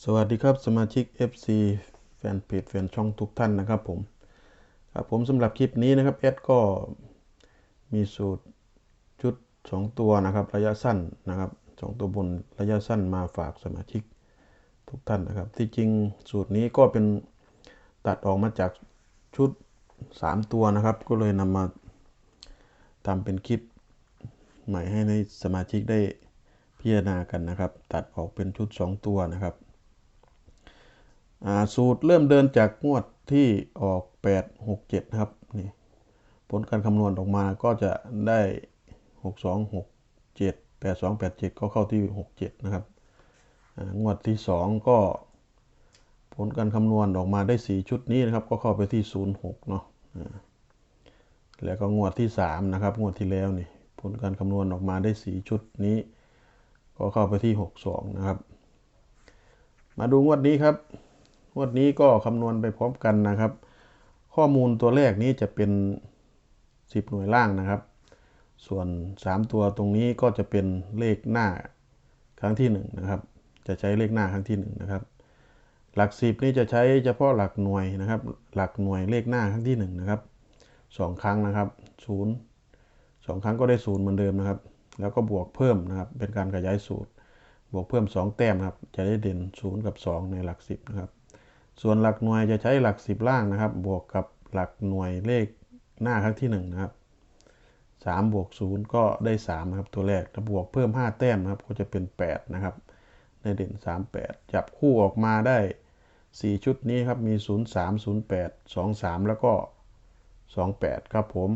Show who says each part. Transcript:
Speaker 1: สวัสดีครับสมาชิก FC แฟนเพจแฟนช่องทุกท่านนะครับผมครับผมสำหรับคลิปนี้นะครับแอดก็มีสูตรชุด 2 ตัวนะครับระยะสั้นนะครับสองตัวบนระยะสั้นมาฝากสมาชิกทุกท่านนะครับ ที่จริงสูตรนี้ก็เป็นตัดออกมาจากชุด 3 ตัวนะครับ ก็เลยนำมาทำเป็นคลิปใหม่ให้ในสมาชิกได้พิจารณากันนะครับ ตัดออกเป็นชุด 2 ตัวนะครับ สูตรเริ่มเดินจากงวดที่ออก 8 6 7 ครับนี่ผลการคำนวณออกมาก็จะได้ 6 2 6 7 8 2 8 7 ก็เข้าที่ 6 7 นะครับอ่างวดที่ 2 ก็ผลการคำนวณออกมาได้ 4 ชุดนี้นะครับ ก็เข้าไปที่ 0 6 เนาะอ่าแล้วก็งวดที่ 3 นะครับ งวดที่แล้วนี่ผลการคำนวณออกมาได้ 4 ชุดนี้ ก็เข้าไปที่ 6 2 นะครับ มาดูงวดนี้ครับ วดนี้ก็คำนวณไปพร้อมกันนะครับ ข้อมูลตัวแรกนี้จะเป็น 10 หน่วยล่างนะครับ ส่วน 3 ตัวตรงนี้ก็จะเป็นเลขหน้าครั้งที่ 1 นะครับ จะใช้เลขหน้าครั้งที่ 1 นะครับ หลัก 10 นี่จะใช้เฉพาะหลักหน่วยนะครับ หลักหน่วยเลขหน้าครั้งที่ 1 นะครับ 2 ครั้งนะครับ 0 2 ครั้งก็ได้ 0 เหมือนเดิมนะครับ แล้วก็บวกเพิ่มนะครับ เป็นการขยายสูตร บวกเพิ่ม 2 แต้มครับ จะได้เด่น 0 กับ 2 ในหลัก 10 นะครับ ส่วนหลักหน่วยจะใช้หลัก 10 ล่างนะครับ บวกกับหลักหน่วยเลขหน้าครั้งที่1นะครับ3บวก0ก็ได้3นะครับตัวแรกถ้าบวกเพิ่ม 5 แต้มนะครับก็จะเป็น 8 นะครับได้เด่น 3 8 จับคู่ออกมาได้ 4 ชุดนี้ครับมี 0 3 0 8 2 3 แล้วก็ 2 8 ครับผม